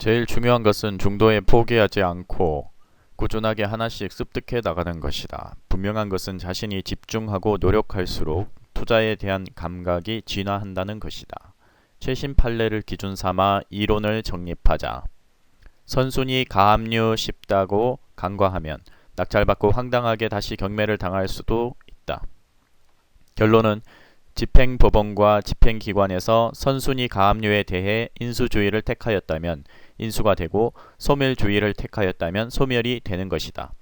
제일 중요한 것은 중도에 포기하지 않고 꾸준하게 하나씩 습득해 나가는 것이다. 분명한 것은 자신이 집중하고 노력할수록 투자에 대한 감각이 진화한다는 것이다. 최신 판례를 기준 삼아 이론을 정립하자. 선순위 가압류 쉽다고 간과하면 낙찰받고 황당하게 다시 경매를 당할 수도 있다. 결론은 집행법원과 집행기관에서 선순위 가압류에 대해 인수주의를 택하였다면 인수가 되고 소멸주의를 택하였다면 소멸이 되는 것이다.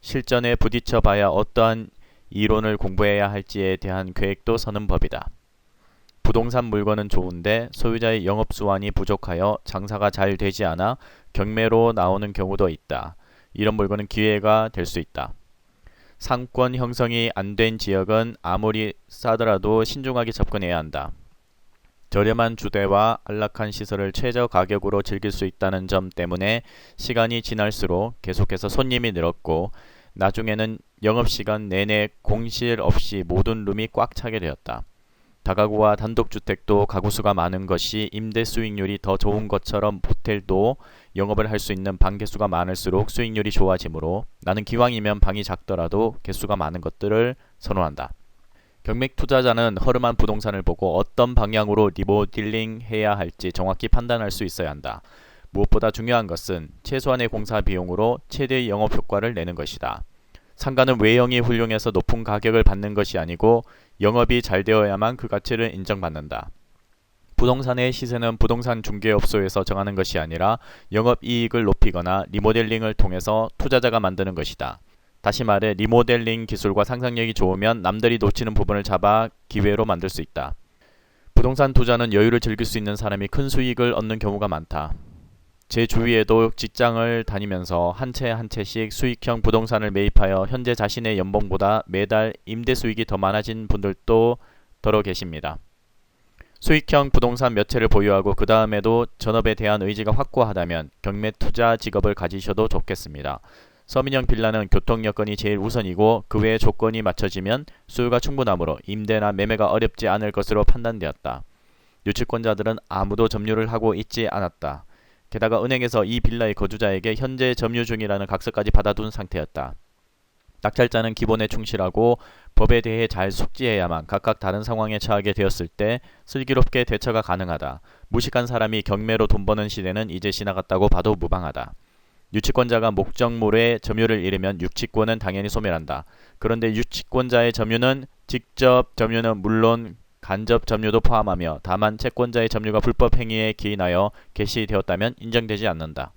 실전에 부딪혀 봐야 어떠한 이론을 공부해야 할지에 대한 계획도 서는 법이다. 부동산 물건은 좋은데 소유자의 영업 수완이 부족하여 장사가 잘 되지 않아 경매로 나오는 경우도 있다. 이런 물건은 기회가 될 수 있다. 상권 형성이 안 된 지역은 아무리 싸더라도 신중하게 접근해야 한다. 저렴한 주대와 안락한 시설을 최저 가격으로 즐길 수 있다는 점 때문에 시간이 지날수록 계속해서 손님이 늘었고 나중에는 영업시간 내내 공실 없이 모든 룸이 꽉 차게 되었다. 다가구와 단독주택도 가구수가 많은 것이 임대 수익률이 더 좋은 것처럼 호텔도 영업을 할 수 있는 방 개수가 많을수록 수익률이 좋아지므로 나는 기왕이면 방이 작더라도 개수가 많은 것들을 선호한다. 경맥 투자자는 허름한 부동산을 보고 어떤 방향으로 리모딜링 해야 할지 정확히 판단할 수 있어야 한다. 무엇보다 중요한 것은 최소한의 공사 비용으로 최대의 영업 효과를 내는 것이다. 상가는 외형이 훌륭해서 높은 가격을 받는 것이 아니고 영업이 잘 되어야만 그 가치를 인정받는다. 부동산의 시세는 부동산 중개업소에서 정하는 것이 아니라 영업 이익을 높이거나 리모델링을 통해서 투자자가 만드는 것이다. 다시 말해 리모델링 기술과 상상력이 좋으면 남들이 놓치는 부분을 잡아 기회로 만들 수 있다. 부동산 투자는 여유를 즐길 수 있는 사람이 큰 수익을 얻는 경우가 많다. 제 주위에도 직장을 다니면서 한 채 한 채씩 수익형 부동산을 매입하여 현재 자신의 연봉보다 매달 임대 수익이 더 많아진 분들도 더러 계십니다. 수익형 부동산 몇 채를 보유하고 그 다음에도 전업에 대한 의지가 확고하다면 경매 투자 직업을 가지셔도 좋겠습니다. 서민형 빌라는 교통 여건이 제일 우선이고 그 외의 조건이 맞춰지면 수요가 충분하므로 임대나 매매가 어렵지 않을 것으로 판단되었다. 유치권자들은 아무도 점유를 하고 있지 않았다. 게다가 은행에서 이 빌라의 거주자에게 현재 점유 중이라는 각서까지 받아둔 상태였다. 낙찰자는 기본에 충실하고 법에 대해 잘 숙지해야만 각각 다른 상황에 처하게 되었을 때 슬기롭게 대처가 가능하다. 무식한 사람이 경매로 돈 버는 시대는 이제 지나갔다고 봐도 무방하다. 유치권자가 목적물의 점유를 잃으면 유치권은 당연히 소멸한다. 그런데 유치권자의 점유는 직접 점유는 물론 간접 점유도 포함하며 다만 채권자의 점유가 불법 행위에 기인하여 개시되었다면 인정되지 않는다.